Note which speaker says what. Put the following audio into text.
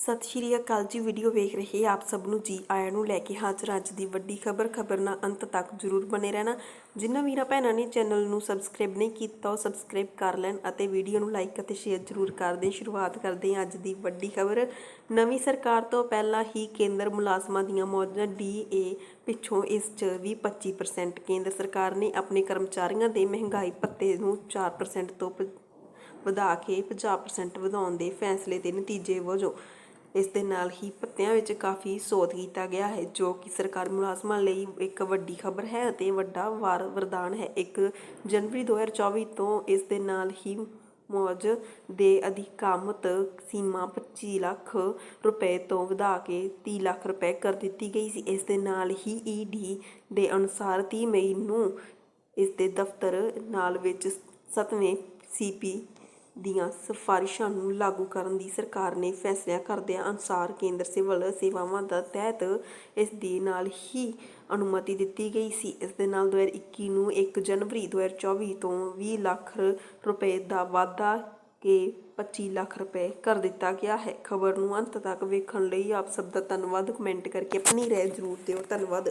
Speaker 1: ਸਤਿ ਸ਼੍ਰੀ ਅਕਾਲ ਜੀ, ਵੀਡੀਓ ਵੇਖ ਰਹੇ ਆਪ ਸਭ ਨੂੰ ਜੀ ਆਇਆਂ ਨੂੰ ਲੈ ਕੇ ਹਾਜ਼ਰ ਅੱਜ ਦੀ ਵੱਡੀ ਖਬਰ ਖਬਰ ਨਾਲ ਅੰਤ ਤੱਕ ਜਰੂਰ ਬਨੇ ਰਹਿਣਾ। ਜਿਨ੍ਹਾਂ ਵੀਰਾਂ ਭੈਣਾਂ ਨੇ ਚੈਨਲ ਨੂੰ ਸਬਸਕ੍ਰਾਈਬ ਨਹੀਂ ਕੀਤਾ, ਉਹ ਸਬਸਕ੍ਰਾਈਬ ਕਰ ਲੈਣ ਅਤੇ ਵੀਡੀਓ ਨੂੰ ਲਾਈਕ ਅਤੇ ਸ਼ੇਅਰ ਜਰੂਰ ਕਰ ਦੇਣ। ਸ਼ੁਰੂਆਤ ਕਰਦੇ ਹਾਂ ਅੱਜ ਦੀ ਵੱਡੀ ਖਬਰ। ਨਵੀਂ ਸਰਕਾਰ ਤੋਂ ਪਹਿਲਾਂ ਹੀ ਕੇਂਦਰ ਮੁਲਾਜ਼ਮਾਂ ਦੀਆਂ ਮੌਜਾਂ ਡੀਏ ਪਿੱਛੋਂ ਇਸ 'ਚ ਵੀ 25% ਕੇਂਦਰ ਸਰਕਾਰ ਨੇ ਆਪਣੇ ਕਰਮਚਾਰੀਆਂ ਦੇ ਮਹਿੰਗਾਈ ਭੱਤੇ ਨੂੰ 4% ਤੋਂ ਪ- ਵਧਾ ਕੇ 50% ਵਧਾਉਣ ਦੇ ਫੈਸਲੇ ਦੇ ਨਤੀਜੇ ਵਜੋਂ ਇਸ ਦੇ ਨਾਲ ਹੀ ਪੱਤਿਆਂ ਵਿੱਚ ਕਾਫੀ ਸੋਧ ਕੀਤਾ ਗਿਆ ਹੈ, ਜੋ ਕਿ ਸਰਕਾਰੀ ਮੁਲਾਜ਼ਮਾਂ ਲਈ ਇੱਕ ਵੱਡੀ ਖਬਰ ਹੈ ਅਤੇ ਵੱਡਾ ਵਾਰ ਵਰਦਾਨ ਹੈ। 1 ਜਨਵਰੀ 2024 ਤੋਂ ਇਸ ਦੇ ਨਾਲ ਹੀ ਮੌਜ ਦੇ ਅਧਿਕਾਮਤ ਸੀਮਾ 25 ਲੱਖ ਰੁਪਏ ਤੋਂ ਵਧਾ ਕੇ 30 ਲੱਖ ਰੁਪਏ ਕਰ ਦਿੱਤੀ ਗਈ ਸੀ। ਇਸ ਦੇ ਨਾਲ ਹੀ ਈਡੀ ਦੇ ਅਨੁਸਾਰ 30 ਮਈ ਨੂੰ ਇਸ ਦੇ ਦਫ਼ਤਰ ਨਾਲ ਵਿੱਚ 7ਵੇਂ ਸੀਪੀ ਦੀਆਂ ਸਿਫਾਰਿਸ਼ਾਂ ਨੂੰ ਲਾਗੂ ਕਰਨ ਦੀ ਸਰਕਾਰ ਨੇ ਫੈਸਲਾ ਕਰਦਿਆਂ ਅਨੁਸਾਰ ਕੇਂਦਰ ਸਿਵਲ ਸੇਵਾਵਾਂ ਦਾ ਤਹਿਤ ਇਸ ਦੇ ਨਾਲ ਹੀ ਅਨੁਮਤੀ ਦਿੱਤੀ ਗਈ ਸੀ। ਇਸ ਦੇ ਨਾਲ 2021 ਨੂੰ 1 ਜਨਵਰੀ 2024 ਤੋਂ 20 ਲੱਖ ਰੁਪਏ ਦਾ ਵਾਧਾ ਕੇ 25 ਲੱਖ ਰੁਪਏ ਕਰ ਦਿੱਤਾ ਗਿਆ ਹੈ। ਖਬਰ ਨੂੰ ਅੰਤ ਤੱਕ ਵੇਖਣ ਲਈ ਆਪ ਸਭ ਦਾ ਧੰਨਵਾਦ। ਕਮੈਂਟ ਕਰਕੇ ਆਪਣੀ ਰਾਏ ਜ਼ਰੂਰ ਦਿਓ। ਧੰਨਵਾਦ।